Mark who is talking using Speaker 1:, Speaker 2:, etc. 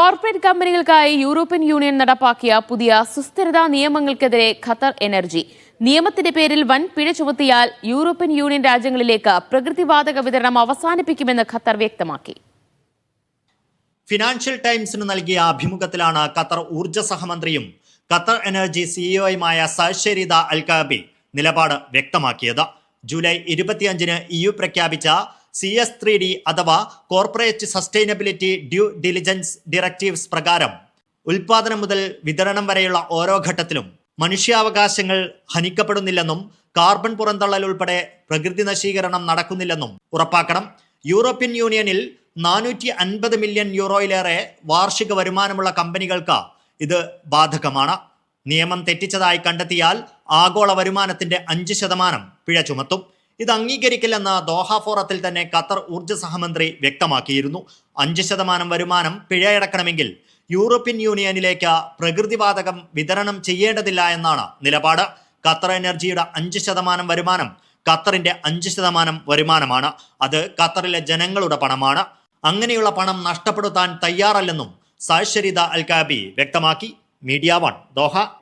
Speaker 1: Corporate കമ്പനികൾക്കായി European union നടപ്പാക്കിയ പുതിയ സുസ്ഥിരതാ നിയമങ്ങൾക്കെതിരെ Qatar energy. നിയമത്തിന്റെ പേരിൽ വൻ പിഴ ചുമത്തിയാൽ യൂറോപ്യൻ യൂണിയൻ രാജ്യങ്ങളിലേക്ക് പ്രകൃതിവാതക വിതരണം അവസാനിപ്പിക്കുമെന്ന് ഖത്തർ വ്യക്തമാക്കി.
Speaker 2: ഫിനാൻഷ്യൽ ടൈംസിന് നൽകിയ അഭിമുഖത്തിലാണ് ഖത്തർ ഊർജ സഹമന്ത്രിയും ഖത്തർ എനർജി സിഇഒയുമായ സൽഷെരിദ അൽകാബി നിലപാട് വ്യക്തമാക്കിയത്. ജൂലൈ ഇരുപത്തിയഞ്ചിന് ഇ യു പ്രഖ്യാപിച്ച സി എസ് ത്രീ ഡി അഥവാ corporate sustainability due diligence directives പ്രകാരം ഉൽപാദനം മുതൽ വിതരണം വരെയുള്ള ഓരോ ഘട്ടത്തിലും മനുഷ്യാവകാശങ്ങൾ ഹനിക്കപ്പെടുന്നില്ലെന്നും കാർബൺ പുറന്തള്ളൽ ഉൾപ്പെടെ പ്രകൃതി നശീകരണം നടക്കുന്നില്ലെന്നും ഉറപ്പാക്കണം. യൂറോപ്യൻ യൂണിയനിൽ നാനൂറ്റി അൻപത് മില്യൺ യൂറോയിലേറെ വാർഷിക വരുമാനമുള്ള കമ്പനികൾക്ക് ഇത് ബാധകമാണ്. നിയമം തെറ്റിച്ചതായി കണ്ടെത്തിയാൽ ആഗോള വരുമാനത്തിന്റെ അഞ്ച് ശതമാനം പിഴ ചുമത്തും. ഇത് അംഗീകരിക്കില്ലെന്ന് ദോഹ ഫോറത്തിൽ തന്നെ ഖത്തർ ഊർജ സഹമന്ത്രി വ്യക്തമാക്കിയിരുന്നു. അഞ്ച് ശതമാനം വരുമാനം പിഴയടക്കണമെങ്കിൽ യൂറോപ്യൻ യൂണിയനിലേക്ക് പ്രകൃതിവാതകം വിതരണം ചെയ്യേണ്ടതില്ല എന്നാണ് നിലപാട്. ഖത്തർ എനർജിയുടെ അഞ്ച് ശതമാനം വരുമാനം ഖത്തറിന്റെ അഞ്ച് ശതമാനം വരുമാനമാണ്. അത് ഖത്തറിലെ ജനങ്ങളുടെ പണമാണ്. അങ്ങനെയുള്ള പണം നഷ്ടപ്പെടുത്താൻ തയ്യാറല്ലെന്നും സാഷരിദ അൽകാബി വ്യക്തമാക്കി. Media one Doha.